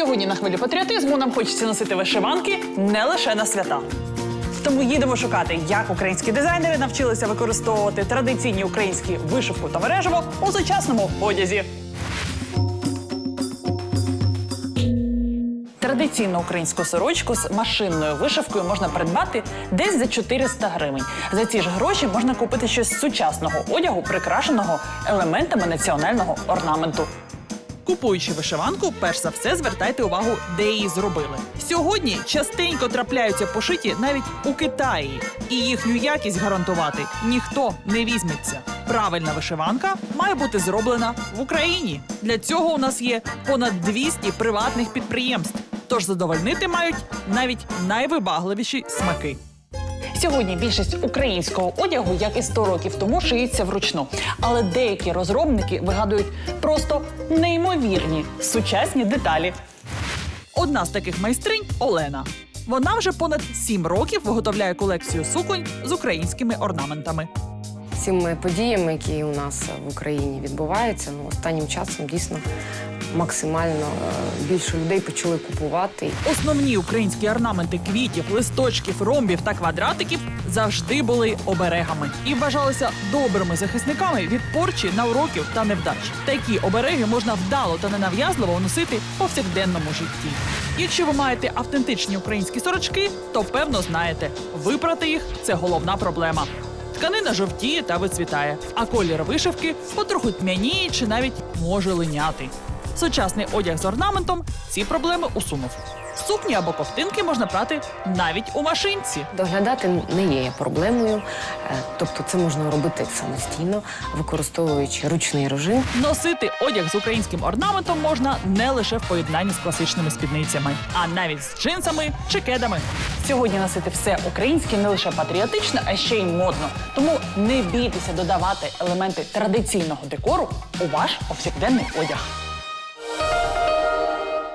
Сьогодні на хвилі патріотизму нам хочеться носити вишиванки не лише на свята. Тому їдемо шукати, як українські дизайнери навчилися використовувати традиційні українські вишивку та мережево у сучасному одязі. Традиційну українську сорочку з машинною вишивкою можна придбати десь за 400 гривень. За ці ж гроші можна купити щось сучасного одягу, прикрашеного елементами національного орнаменту. Купуючи вишиванку, перш за все звертайте увагу, де її зробили. Сьогодні частенько трапляються пошиті навіть у Китаї, і їхню якість гарантувати ніхто не візьметься. Правильна вишиванка має бути зроблена в Україні. Для цього у нас є понад 200 приватних підприємств. Тож задовольнити мають навіть найвибагливіші смаки. Сьогодні більшість українського одягу, як і 100 років тому, шиється вручну. Але деякі розробники вигадують просто неймовірні сучасні деталі. Одна з таких майстринь Олена. Вона вже понад сім років виготовляє колекцію суконь з українськими орнаментами. Цими подіями, які у нас в Україні відбуваються, ну останнім часом дійсно максимально е, більше людей почали купувати. Основні українські орнаменти квітів, листочків, ромбів та квадратиків завжди були оберегами і вважалися добрими захисниками від порчі, навроків та невдач. Такі обереги можна вдало та ненав'язливо носити в повсякденному житті. Якщо ви маєте автентичні українські сорочки, то певно знаєте, випрати їх це головна проблема. Тканина жовтіє та вицвітає, а колір вишивки потроху тьмяніє чи навіть може линяти. Сучасний одяг з орнаментом ці проблеми усунув. Сукні або ковтинки можна прати навіть у машинці. Доглядати не є проблемою, е, тобто це можна робити самостійно, використовуючи ручний режим. Носити одяг з українським орнаментом можна не лише в поєднанні з класичними спідницями, а навіть з джинсами чи кедами. Сьогодні носити все українське не лише патріотично, а ще й модно. Тому не бійтеся додавати елементи традиційного декору у ваш повсякденний одяг.